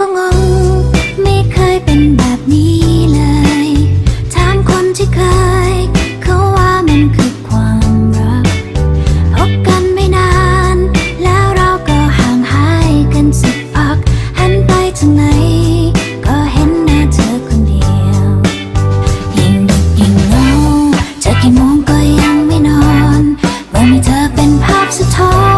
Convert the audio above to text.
ก็งง ไม่เคยเป็นแบบนี้เลย ถามคนที่เคย เขาว่ามันคือความรักพบกันไม่นาน แล้วเราก็ห่างหายกันสักพัก หันไปทางไหน ก็เห็นหน้าเธอคนเดียว ยิ่งดึกยิ่งเงาเธอกี่โมงก็ยังไม่นอน เมื่อมีเธอเป็นภาพสะท้อน